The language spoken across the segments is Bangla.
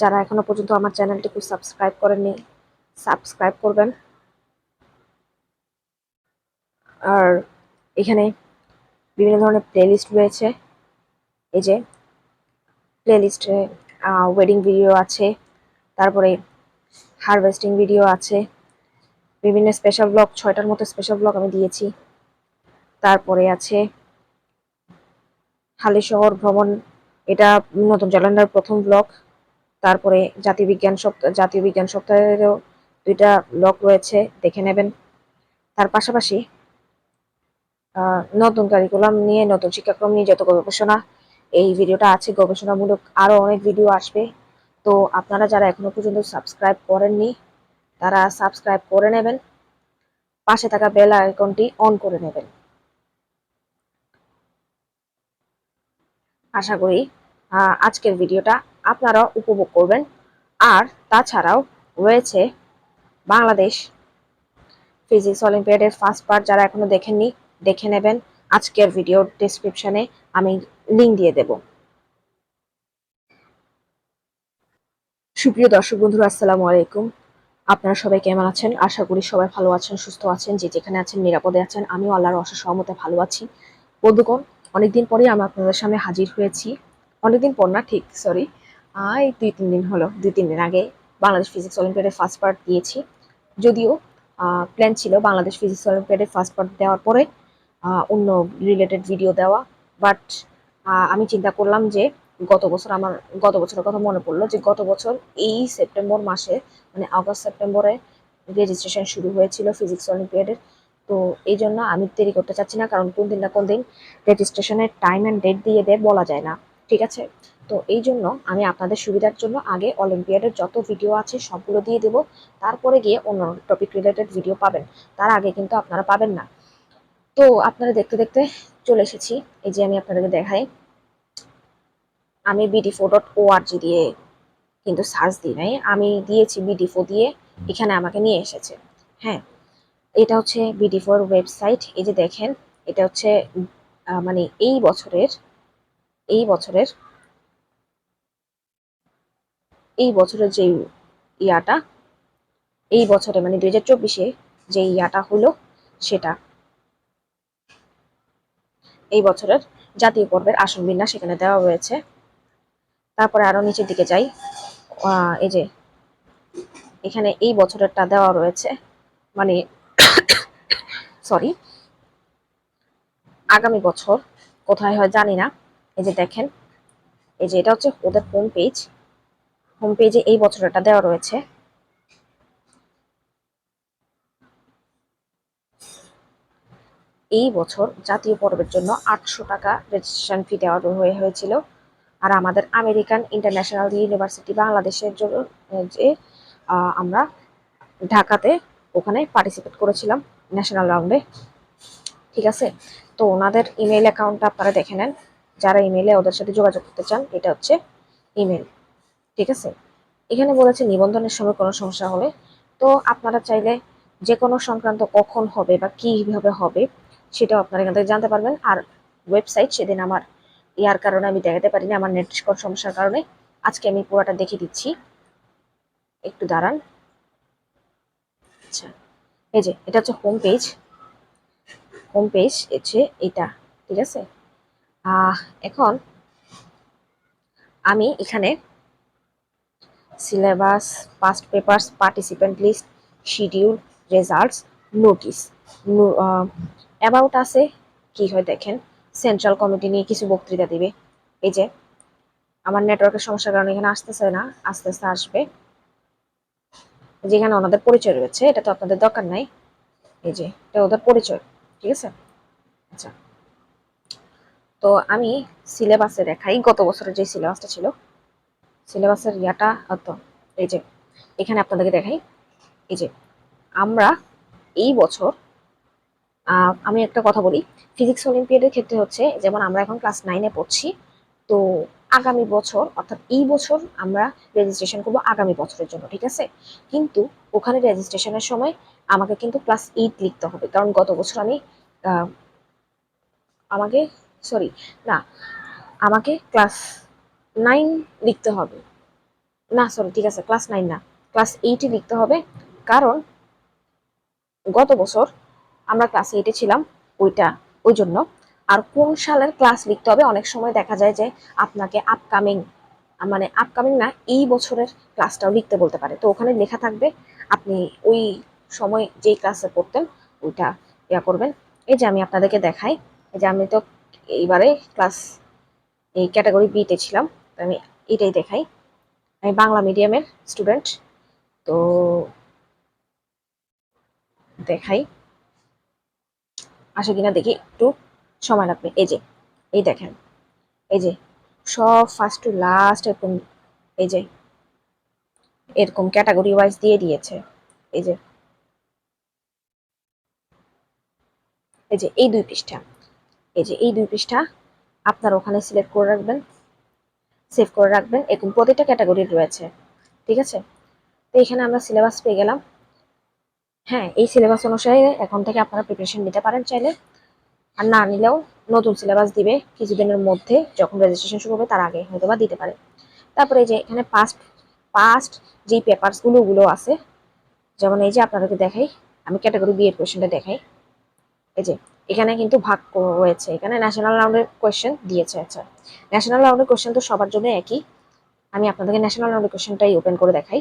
যারা এখনও পর্যন্ত আমার চ্যানেলটিকে সাবস্ক্রাইব করেননি, সাবস্ক্রাইব করবেন। আর এখানে বিভিন্ন ধরনের প্লেলিস্ট রয়েছে। এই যে প্লেলিস্টে ওয়েডিং ভিডিও আছে, তারপরে হারভেস্টিং ভিডিও আছে, বিভিন্ন স্পেশাল ব্লগ ছয়টার মতো স্পেশাল ব্লগ আমি দিয়েছি। তারপরে আছে হালি শহর ভ্রমণ, এটা নতুন জেলান্ডার প্রথম ব্লগ তারপরে জাতীয় বিজ্ঞান সপ্তাহ জাতীয় বিজ্ঞান সপ্তাহেরও দুইটা ব্লগ রয়েছে, দেখে নেবেন। তার পাশাপাশি নতুন কারিকুলাম নিয়ে, নতুন শিক্ষাক্রম নিয়ে যত গবেষণা, এই ভিডিওটা আছে, গবেষণামূলক আরও অনেক ভিডিও আসবে। তো আপনারা যারা এখনও পর্যন্ত সাবস্ক্রাইব করেননি, তারা সাবস্ক্রাইব করে নেবেন। পাশে থাকা বেল আইকনটি অন করে নেবেন। আশা করি আজকের ভিডিওটা আপনারা উপভোগ করবেন। আর তাছাড়াও রয়েছে বাংলাদেশ ফিজিক্স অলিম্পিয়াডের ফার্স্ট পার্ট, যারা এখনও দেখেননি, দেখে নেবেন। আজকের ভিডিও ডিসক্রিপশনে আমি লিঙ্ক দিয়ে দেব। সুপ্রিয় দর্শক বন্ধুরা, আসসালামু আলাইকুম। আপনারা সবাই কেমন আছেন? আশা করি সবাই ভালো আছেন, সুস্থ আছেন, যে যেখানে আছেন, নিরাপদে আছেন। আমিও আল্লাহর অশেষ সহমতে ভালো আছি। বন্ধুগণ, অনেকদিন পরেই আমি আপনাদের সামনে হাজির হয়েছি। অনেকদিন পর না, ঠিক সরি এই দুই তিন দিন হলো, দুই তিন দিন আগে বাংলাদেশ ফিজিক্স অলিম্পিয়াডের ফার্স্ট পার্ট দিয়েছি। যদিও প্ল্যান ছিল বাংলাদেশ ফিজিক্স অলিম্পিয়াডের ফার্স্ট পার্ট দেওয়ার পরে অন্য রিলেটেড ভিডিও দেওয়া। বাট আমি চিন্তা করলাম যে গত বছর আমার, গত বছরের কথা মনে পড়ল যে গত বছর এই সেপ্টেম্বর মাসে মানে আগস্ট সেপ্টেম্বরে রেজিস্ট্রেশন শুরু হয়েছিল ফিজিক্স অলিম্পিয়াডের তো এই জন্য আমি দেরি করতে চাচ্ছি না, কারণ কোন দিন না কোন দিন রেজিস্ট্রেশনের টাইম অ্যান্ড ডেট দিয়ে দেয় বলা যায় না। ঠিক আছে? তো এই জন্য আমি আপনাদের সুবিধার জন্য আগে অলিম্পিয়াডের যত ভিডিও আছে সবগুলো দিয়ে দেব। তারপরে গিয়ে অন্য টপিক রিলেটেড ভিডিও পাবেন। তার আগে কিন্তু আপনারা পাবেন না। তো আপনারা দেখতে দেখতে চলে এসেছি। এই যে আমি আপনাদেরকে দেখাই। আমি বিডিফো ডট ওআরজি দিয়ে কিন্তু সার্চ দিই নাই। আমি দিয়েছি বিডিফো দিয়ে, এখানে আমাকে নিয়ে এসেছে। হ্যাঁ এটা হচ্ছে বিডিফোর ওয়েবসাইট এই যে দেখেন, এটা হচ্ছে মানে এই বছরের এই বছরের এই বছরের যে ইয়াটা, এই বছরে মানে দুই হাজার চব্বিশে যে ইয়াটা হলো সেটা। এই বছরের জাতীয় পর্বের আসন বিন্যাস সেখানে দেওয়া হয়েছে। তারপরে আরও নিচের দিকে যাই। এই যে, এখানে এই বছরেরটা দেওয়া রয়েছে। মানে সরি, আগামী বছর কোথায় হয় জানি না। এই যে দেখেন, এই যে এটা হচ্ছে ওদের হোম পেজ হোম পেজে এই বছরটা দেওয়া রয়েছে। এই বছর জাতীয় পর্বের জন্য আটশো টাকা রেজিস্ট্রেশন ফি দেওয়া হয়ে হয়েছিল। আর আমাদের আমেরিকান ইন্টারন্যাশনাল ইউনিভার্সিটি বাংলাদেশের জন্য যে আমরা ঢাকাতে ওখানে পার্টিসিপেট করেছিলাম ন্যাশনাল রাউন্ডে ঠিক আছে? তো ওনাদের ইমেল অ্যাকাউন্টটা আপনারা দেখে নেন। যারা ইমেলে ওদের সাথে যোগাযোগ করতে চান, এটা হচ্ছে ইমেল ঠিক আছে? এখানে বলেছে নিবন্ধনের সময় কোনো সমস্যা হলে তো আপনারা চাইলে যে কোনো সংক্রান্ত কখন হবে বা কীভাবে হবে, সেটাও আপনারা এখান থেকে জানতে পারবেন। আর ওয়েবসাইট সেদিন আমার ইয়ার কারণে আমি দেখাতে পারিনি, আমার নেট সমস্যার কারণে। আজকে আমি পুরোটা দেখে দিচ্ছি। একটু দাঁড়ান। আচ্ছা এই যে, এটা হচ্ছে হোম পেজ হোম পেজ হচ্ছে এটা ঠিক আছে? এখন আমি এখানে syllabus past papers participant list schedule results notice about আছে, কি হয় দেখেন সেন্ট্রাল কমিটি নিয়ে কিছু বক্তৃতা দিবে। এই যে, আমার নেটওয়ার্কের সমস্যার কারণে এখানে আসতেছে না, আস্তে আস্তে আসবে। যেখানে ওনাদের পরিচয় রয়েছে, এটা তো আপনাদের দরকার নাই। এই যে, এটা ওদের পরিচয়, ঠিক আছে? আচ্ছা। তো আমি সিলেবাসে দেখাই, গত বছরের যে সিলেবাসটা ছিল সিলেবাসের ইয়াটা তো এই যে, এখানে আপনাদেরকে দেখাই। এই যে, আমরা এই বছর আমি একটা কথা বলি, ফিজিক্স অলিম্পিয়াডের ক্ষেত্রে হচ্ছে, যেমন আমরা এখন ক্লাস নাইনে পড়ছি, তো আগামী বছর, অর্থাৎ এই বছর আমরা রেজিস্ট্রেশন করব আগামী বছরের জন্য, ঠিক আছে? কিন্তু ওখানে রেজিস্ট্রেশনের সময় আমাকে কিন্তু ক্লাস এইট লিখতে হবে, কারণ গত বছর আমি আমাকে সরি না, আমাকে ক্লাস নাইন লিখতে হবে। না সরি ঠিক আছে ক্লাস নাইন না। ক্লাস এইটে লিখতে হবে, কারণ গত বছর আমরা ক্লাস এইটে ছিলাম ওইটা, ওই জন্য। আর কোন সালের ক্লাস লিখতে হবে, অনেক সময় দেখা যায় যে আপনাকে আপকামিং মানে আপকামিং না, এই বছরের ক্লাসটাও লিখতে বলতে পারে। তো ওখানে লেখা থাকবে, আপনি ওই সময় যেই ক্লাসে পড়তেন, ওইটা ইয়া করবেন। এই যে আমি আপনাদেরকে দেখাই, এই যে আমি তো এইবারে ক্লাস এই ক্যাটাগরি বিতে ছিলাম। আমি এটাই দেখাই। আমি বাংলা মিডিয়ামের স্টুডেন্ট তো দেখাই। আসে কিনা দেখি, একটু সময় লাগবে। এই যে, এই দেখেন, এই যে, সব ফার্স্ট টু লাস্ট এরকম, এই যে, এরকম ক্যাটাগরি ওয়াইজ দিয়ে দিয়েছে। এই যে এই যে, এই দুই পৃষ্ঠা, এই যে, এই দুই পৃষ্ঠা আপনার ওখানে সিলেক্ট করে রাখবেন। সেভ করে রাখবেন। এরকম প্রতিটা ক্যাটাগরি রয়েছে। ঠিক আছে? তো এখানে আমরা সিলেবাস পেয়ে গেলাম। হ্যাঁ এই সিলেবাস অনুসারে এখন থেকে আপনারা প্রিপারেশন নিতে পারেন চাইলে। আর না নিলেও নতুন সিলেবাস দিবে কিছুদিনের মধ্যে যখন রেজিস্ট্রেশন শুরু হবে তার আগে হয়তো বা দিতে পারে। তারপরে এই যে এখানে পাস্ট পাস্ট যেই পেপারসগুলো ওগুলো আছে। যেমন এই যে আপনাদেরকে দেখাই। আমি ক্যাটাগরি বি এর কোয়েশ্চেনটা দেখাই। এই যে এখানে কিন্তু ভাগ রয়েছে এখানে ন্যাশনাল রাউন্ডের কোয়েশ্চেন দিয়েছে আচ্ছা। ন্যাশনাল রাউন্ডের কোয়েশ্চেন তো সবার জন্য একই। আমি আপনাদেরকে ন্যাশনাল রাউন্ডের কোয়েশ্চেনটাই ওপেন করে দেখাই।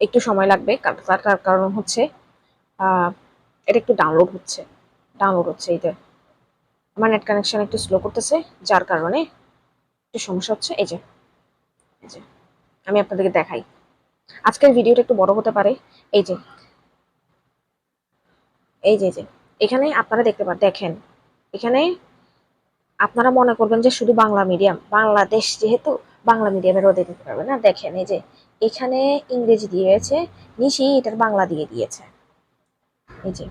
একটু সময় লাগবে তার কারণ হচ্ছে এটা একটু ডাউনলোড হচ্ছে। ডাউনলোড হচ্ছে এইটা। আমার নেট কানেকশন একটু স্লো করতেছে, যার কারণে একটু সমস্যা হচ্ছে। এই যে এই যে, আমি আপনাদেরকে দেখাই। আজকের ভিডিওটা একটু বড় হতে পারে। এই যে। এই যে এখানে আপনারা দেখতে পান দেখেন। এখানে আপনারা মনে করবেন যে শুধু বাংলা মিডিয়াম। বাংলাদেশ যেহেতু বাংলা মিডিয়ামেরও দিতে পারবে না। দেখেন, এই যে। এখানে ইংরেজি দিয়েছে, নিশি এটার বাংলা দিয়ে দিয়েছে। এই যে।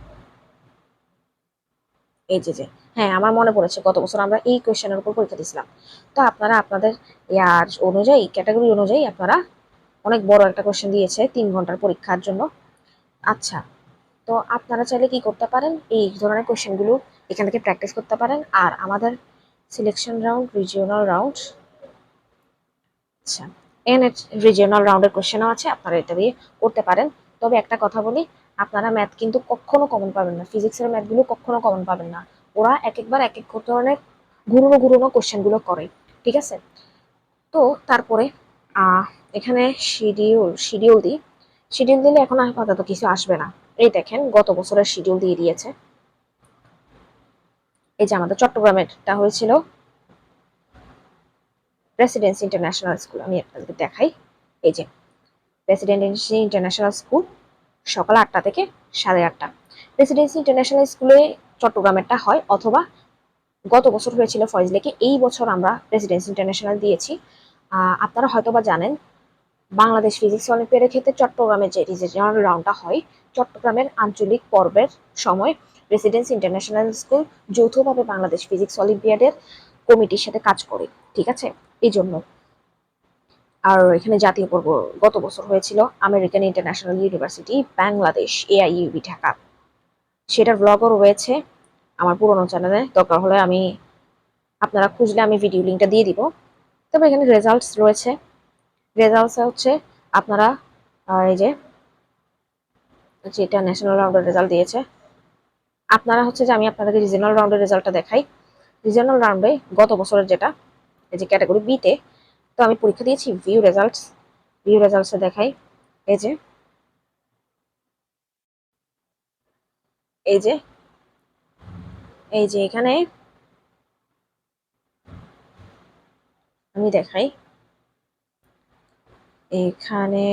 এই যে যে। হ্যাঁ আমার মনে পড়েছে, গত বছর আমরা এই কোয়েশ্চেনের উপর পরীক্ষা দিয়েছিলাম। তো আপনারা আপনাদের ইয়ার অনুযায়ী ক্যাটাগরি অনুযায়ী আপনারা অনেক বড় একটা কোয়েশ্চেন দিয়েছে তিন ঘণ্টার পরীক্ষার জন্য। আচ্ছা তো আপনারা চাইলে কি করতে পারেন? এই ধরনের কোয়েশ্চেনগুলো এখান থেকে প্র্যাকটিস করতে পারেন। আর আমাদের সিলেকশন রাউন্ড রিজিওনাল রাউন্ড আচ্ছা এন রিজিওনাল রাউন্ডের কোয়েশ্চেনও আছে, আপনারা এটা দিয়ে করতে পারেন। তবে একটা কথা বলি, আপনারা ম্যাথ কিন্তু কখনো কমন পাবেন না। ফিজিক্সের ম্যাথগুলো কখনো কমন পাবেন না। ওরা এক একবার এক এক ধরনের ঘুরনো ঘুরনো কোশ্চেনগুলো করে, ঠিক আছে? তো তারপরে এখানে শিডিউল শিডিউল দিই। শিডিউল দিলে এখন আপাতত কিছু আসবে না। এই দেখেন, গত বছরের শিডিউল দিয়ে দিয়েছে। এই যে আমাদের চট্টগ্রামেরটা হয়েছিল প্রেসিডেন্সি ইন্টারন্যাশনাল স্কুল আমি আপনাদেরকে দেখাই। এই যে প্রেসিডেন্সি ইন্টারন্যাশনাল স্কুল সকাল আটটা থেকে সাড়ে আটটা। প্রেসিডেন্সি ইন্টারন্যাশনাল স্কুলে চট্টগ্রামেরটা হয়, অথবা গত বছর হয়েছিল ফয়েজ লেকে এই বছর আমরা প্রেসিডেন্সি ইন্টারন্যাশনাল দিয়েছি। আপনারা হয়তো বা জানেন বাংলাদেশ ফিজিক্স অলিম্পিয়াডের ক্ষেত্রে চট্টগ্রামের যে রিজিয়নাল রাউন্ডটা হয়, চট্টগ্রামের আঞ্চলিক পর্বের সময় প্রেসিডেন্সি ইন্টারন্যাশনাল স্কুল যৌথভাবে বাংলাদেশ ফিজিক্স অলিম্পিয়াডের কমিটির সাথে কাজ করে, ঠিক আছে? এই জন্য। আর এখানে জাতীয় পর্ব গত বছর হয়েছিল American International University, Bangladesh, AIUB Dhaka. সেটার ব্লগও রয়েছে আমার পুরোনো চ্যানেলে দরকার হলে আমি, আপনারা খুঁজলে আমি ভিডিও লিঙ্কটা দিয়ে দিব। তবে এখানে রেজাল্টস রয়েছে। রেজাল্টস হচ্ছে আপনারা এই যে যেটা ন্যাশনাল রাউন্ডের রেজাল্ট দিয়েছে। আপনারা হচ্ছে যে, আমি আপনাদেরকে রিজনাল রাউন্ডের রেজাল্টটা দেখাই। রিজনাল রাউন্ডে গত বছরের যেটা, এই যে ক্যাটাগরি বিতে তো আমি পরীক্ষা দিয়েছি ভিউ রেজাল্টস ভিউ রেজাল্টসে দেখাই। এই যে এই যে এই যে এখানে, আমি দেখাই। এখানে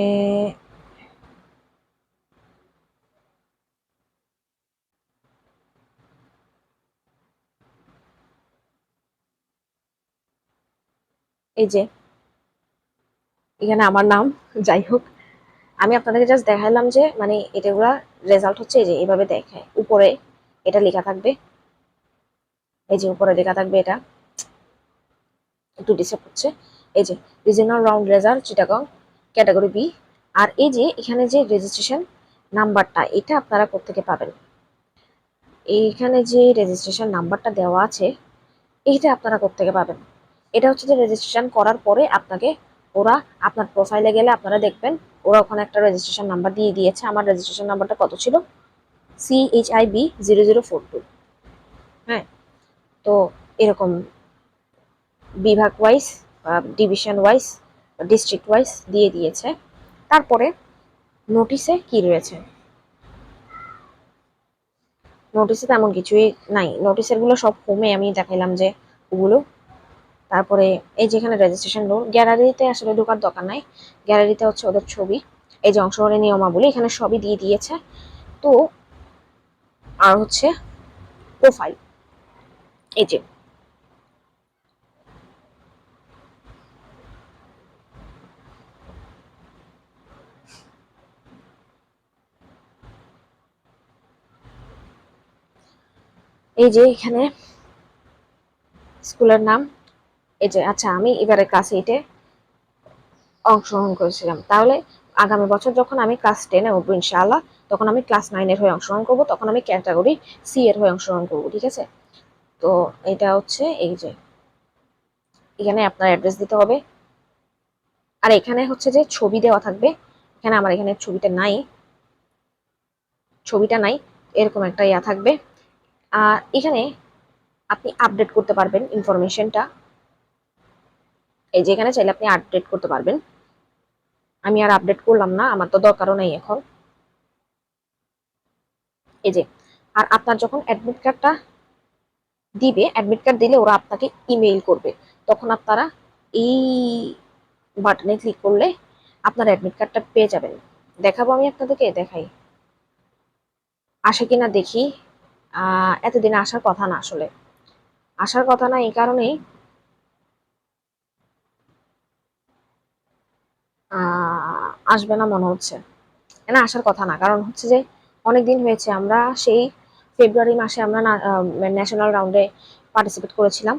এই যে, এখানে আমার নাম, যাই হোক। আমি আপনাদেরকে জাস্ট দেখাইলাম যে মানে এটাগুলা রেজাল্ট হচ্ছে এই যে, এভাবে দেখায় উপরে এটা লেখা থাকবে। এই যে উপরে লেখা থাকবে এটা। একটু ডিস্টার্ব হচ্ছে। এই যে regional round result Chittagong category B. আর এই যে এখানে যে রেজিস্ট্রেশন নাম্বারটা, এটা আপনারা কোথেকে পাবেন? এইখানে যে রেজিস্ট্রেশন নাম্বারটা দেওয়া আছে, এইটা আপনারা কোথেকে পাবেন? এটা হচ্ছে যে রেজিস্ট্রেশন করার পরে আপনাকে ওরা আপনার প্রোফাইলে গেলে আপনারা দেখবেন, ওরা ওখানে একটা রেজিস্ট্রেশন নাম্বার দিয়ে দিয়েছে। আমার রেজিস্ট্রেশন নাম্বারটা কত ছিল? C H I B zero zero four two হ্যাঁ তো এরকম বিভাগ wise division wise district wise দিয়ে দিয়েছে। তারপরে নোটিশে কি রয়েছে? নোটিশে তেমন কিছুই নাই। নোটিশেরগুলো সব কমে আমি দেখাইলাম যে ওগুলো। তারপরে এই যেখানে রেজিস্ট্রেশন লোন গ্যালারিতে আসলে ঢোকার দরকার নাই। গ্যালারিতে হচ্ছে ওদের ছবি। এই যে অংশগ্রহণের নিয়মাবলী, এখানে সবই দিয়ে দিয়েছে। তো আর হচ্ছে প্রোফাইল এই যে এই যে এখানে স্কুলের নাম, এই যে আচ্ছা আমি এবারে ক্লাস এইটে অংশগ্রহণ করেছিলাম। তাহলে আগামী বছর যখন আমি ক্লাস টেনে উঠবো, ইনশাআল্লাহ, তখন আমি ক্লাস নাইনের হয়ে অংশগ্রহণ করব, তখন আমি ক্যাটাগরি সি এর হয়ে অংশগ্রহণ করব, ঠিক আছে? তো এটা হচ্ছে এই যে, এখানে আপনার অ্যাড্রেস দিতে হবে। আর এখানে হচ্ছে যে ছবি দেওয়া থাকবে। এখানে আমার এখানে ছবিটা নাই। ছবিটা নাই, এরকম একটা ইয়া থাকবে। আর এখানে আপনি আপডেট করতে পারবেন ইনফরমেশনটা এই যে এখানে চাইলে আপনি আপডেট করতে পারবেন। আমি আর আপডেট করলাম না, আমার তো দরকারও নেই এখন। এই যে, আর আপনার যখন অ্যাডমিট কার্ডটা দিবে অ্যাডমিট কার্ড দিলে ওরা আপনাকে ইমেইল করবে। তখন আপনারা এই বাটনে ক্লিক করলে আপনার অ্যাডমিট কার্ডটা পেয়ে যাবেন। দেখাবো আমি আপনাদেরকে, দেখাই। আসে কিনা দেখি। এতদিন আসার কথা না আসলে। আসার কথা না, এই কারণেই আসবে না মনে হচ্ছে। না, আসার কথা না, কারণ হচ্ছে যে অনেক দিন হয়েছে, আমরা সেই ফেব্রুয়ারি মাসে আমরা ন্যাশনাল রাউন্ডে পার্টিসিপেট করেছিলাম।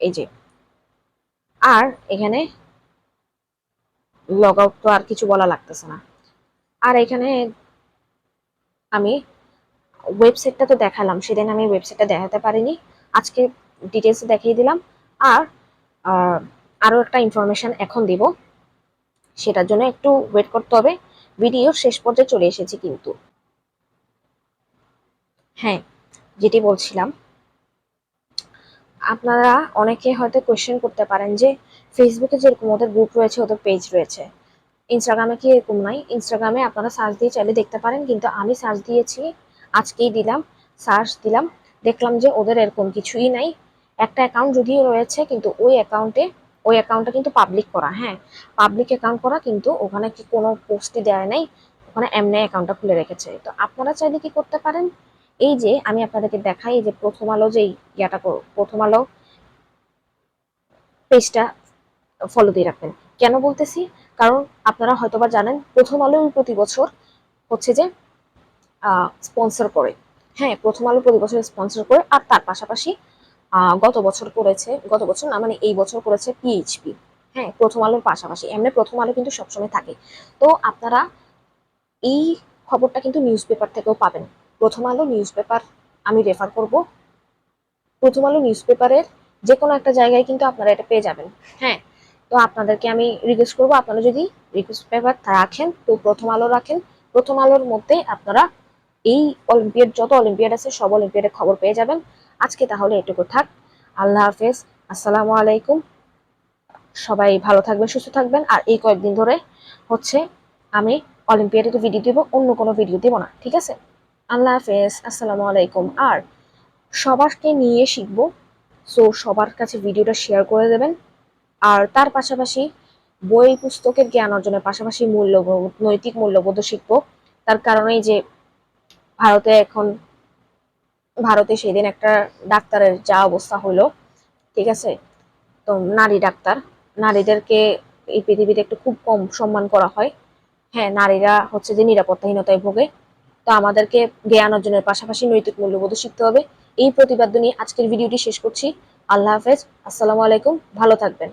এই যে, আর এখানে লগ আউট তো আর কিছু বলা লাগতেছে না। আর এখানে আমি ওয়েবসাইটটা তো দেখালাম, সেদিন আমি ওয়েবসাইটটা দেখাতে পারিনি, আজকে ডিটেলস দেখিয়ে দিলাম। আর আরও একটা ইনফরমেশন এখন দিব, সেটার জন্য একটু ওয়েট করতে হবে ভিডিও শেষ পর্যায়ে চলে এসেছি কিন্তু। হ্যাঁ যেটি বলছিলাম, আপনারা অনেকে হয়তো কোয়েশ্চেন করতে পারেন যে ফেসবুকে যেরকম ওদের গ্রুপ রয়েছে, ওদের পেজ রয়েছে ইনস্টাগ্রামে কি এরকম নাই? ইনস্টাগ্রামে আপনারা সার্চ দিয়ে চাইলে দেখতে পারেন, কিন্তু আমি সার্চ দিয়েছি আজকেই দিলাম, সার্চ দিলাম, দেখলাম যে ওদের এরকম কিছুই নাই। একটা অ্যাকাউন্ট যদিও রয়েছে, কিন্তু ওই অ্যাকাউন্টে ওই অ্যাকাউন্টটা কিন্তু পাবলিক করা হ্যাঁ। পাবলিক অ্যাকাউন্ট করা কিন্তু ওখানে কি কোনো পোস্টই দেয় নাই, ওখানে এমনি অ্যাকাউন্টটা খুলে রেখেছে। তো আপনারা চাইলে কি করতে পারেন? এই যে আমি আপনাদেরকে দেখাই যে প্রথম আলো যে ইয়াটা প্রথম আলো পেজটা ফলো দিয়ে রাখবেন। কেন বলতেছি? কারণ আপনারা হয়তোবা জানেন, প্রথম আলো প্রতি বছর হচ্ছে যে স্পন্সর করে। হ্যাঁ প্রথম আলো প্রতি বছর স্পন্সর করে, আর তার পাশাপাশি গত বছর করেছে, গত বছর না মানে এই বছর করেছে পিএইচপি হ্যাঁ প্রথম আলোর পাশাপাশি, এমনি প্রথম আলো কিন্তু সবসময় থাকে। তো আপনারা এই খবরটা কিন্তু নিউজ পেপার থেকেও পাবেন। প্রথম আলো নিউজ পেপার আমি রেফার করব। প্রথম আলো নিউজ পেপারের যে কোনো একটা জায়গায় কিন্তু আপনারা এটা পেয়ে যাবেন। হ্যাঁ তো আপনাদেরকে আমি রিকোয়েস্ট করব, আপনারা যদি রিকোয়েস্ট পেপার রাখেন, তো প্রথম আলো রাখেন, প্রথম আলোর মধ্যে আপনারা এই অলিম্পিয়াড, যত অলিম্পিয়াড আছে, সব অলিম্পিয়াডের খবর পেয়ে যাবেন। আজকে তাহলে এটুকু থাক। আল্লাহ হাফেজ। আসসালামু আলাইকুম। সবাই ভালো থাকবেন, সুস্থ থাকবেন। আর এই কয়েকদিন ধরে হচ্ছে আমি অলিম্পিয়াডে ভিডিও দিব, অন্য কোনো ভিডিও দিব না। ঠিক আছে? আল্লাহ হাফেজ। আসসালামু আলাইকুম। আর সবারকে নিয়ে শিখব। সো সবার কাছে ভিডিওটা শেয়ার করে দেবেন। আর তার পাশাপাশি বই পুস্তকের জ্ঞান অর্জনের পাশাপাশি মূল্যবোধ, নৈতিক মূল্যবোধও শিখব। তার কারণেই যে ভারতে এখন, ভারতে সেদিন একটা ডাক্তারের যা অবস্থা হলো, ঠিক আছে? তো নারী ডাক্তার, নারীদেরকে এই পৃথিবীতে একটু খুব কম সম্মান করা হয়। হ্যাঁ নারীরা হচ্ছে যে নিরাপত্তাহীনতায় ভোগে। তো আমাদেরকে জ্ঞান অর্জনের পাশাপাশি নৈতিক মূল্যবোধ শিখতে হবে। এই প্রতিবাদ নিয়ে আজকের ভিডিওটি শেষ করছি। আল্লাহ হাফেজ। আসসালামু আলাইকুম। ভালো থাকবেন।